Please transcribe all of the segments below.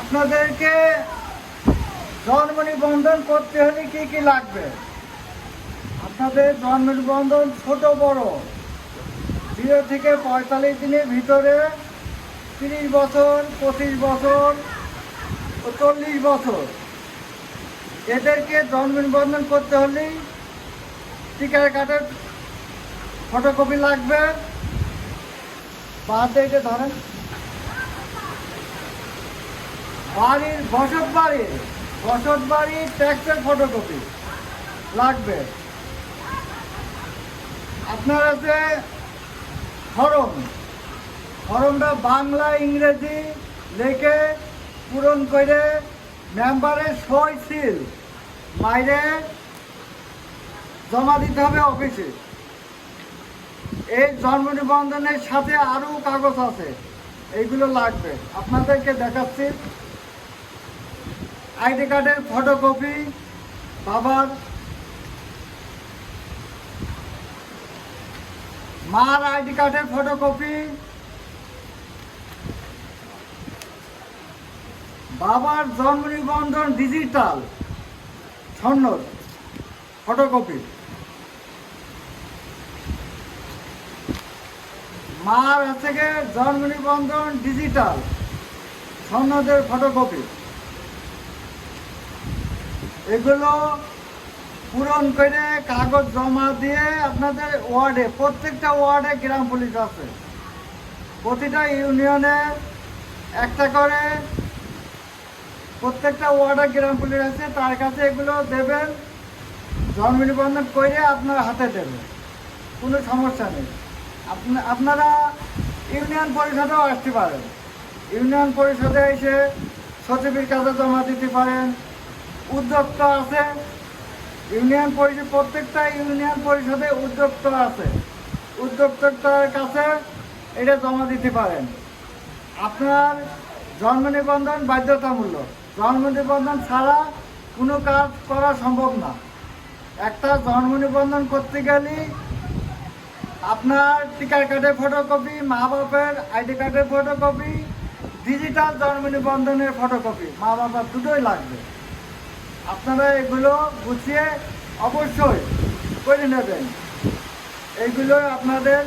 আপনাদেরকে জন্ম নিবন্ধন করতে হলে কি কি লাগবে? আপনাদের জন্ম নিবন্ধন ছোট, বড়। জিরো থেকে পঁয়তাল্লিশ দিনের ভিতরে তিরিশ বছর, পঁচিশ বছর ও চল্লিশ বছর। এদেরকে জন্ম নিবন্ধন করতে হলেই টিকার কার্ডের ফটোকপি লাগবে। বাদ দিয়ে ধরেন। বাড়ির, বসত বাড়ির বসত বাড়ির ট্যাক্সের ফটোকপি লাগবে। আপনার আছে ফরম ফরমটা বাংলা, ইংরেজি লিখে পূরণ করে মেম্বারের সই সিল মাইরে জমা দিতে হবে অফিসে এই জন্ম নিবন্ধনের সাথে আরও কাগজ আছে। এইগুলো লাগবে। আপনাদেরকে দেখাচ্ছি। আইডি কার্ডের ফটোকপি, বাবার মার আইডি কার্ডের ফটোকপি, বাবার জন্ম নিবন্ধন ডিজিটাল সন্ন্যদ ফটোকপি, মার থেকে জন্ম নিবন্ধন ডিজিটাল সন্ন্যদের ফটোকপি। এগুলো পূরণ করে কাগজ জমা দিয়ে আপনাদের ওয়ার্ডে, প্রত্যেকটা ওয়ার্ডে গ্রাম পুলিশ আছে। প্রতিটা ইউনিয়নে একটা করে প্রত্যেকটা ওয়ার্ডে গ্রাম পুলিশ আছে, তার কাছে এগুলো দেবেন জন্ম নিবন্ধন করে আপনার হাতে দেবেন। কোনো সমস্যা নেই। আপনা- আপনারা ইউনিয়ন পরিষদেও আসতে পারেন। ইউনিয়ন পরিষদে এসে সচিবের কাছে জমা দিতে পারেন। উদ্যোক্তা আছে। ইউনিয়ন পরিষদ প্রত্যেকটা ইউনিয়ন পরিষদে উদ্যোক্তা আছে। উদ্যোক্তার কাছে এটা জমা দিতে পারেন। আপনার জন্ম নিবন্ধন বাধ্যতামূলক। জন্ম নিবন্ধন ছাড়া কোনো কাজ করা সম্ভব না। একটা জন্ম নিবন্ধন করতে গেলে আপনার টিকার কার্ডের ফটোকপি মা বাপের আইডি কার্ডের ফটোকপি ডিজিটাল জন্ম নিবন্ধনের ফটোকপি মা বাবার দুটোই লাগবে। আপনারা এগুলো গুছিয়ে অবশ্যই করে নেবেন। এইগুলো আপনাদের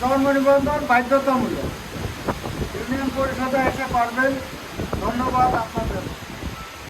জন্ম নিবন্ধন বাধ্যতামূলক। ইউনিয়ন পরিষদে এসে পারবেন। ধন্যবাদ আপনাদের।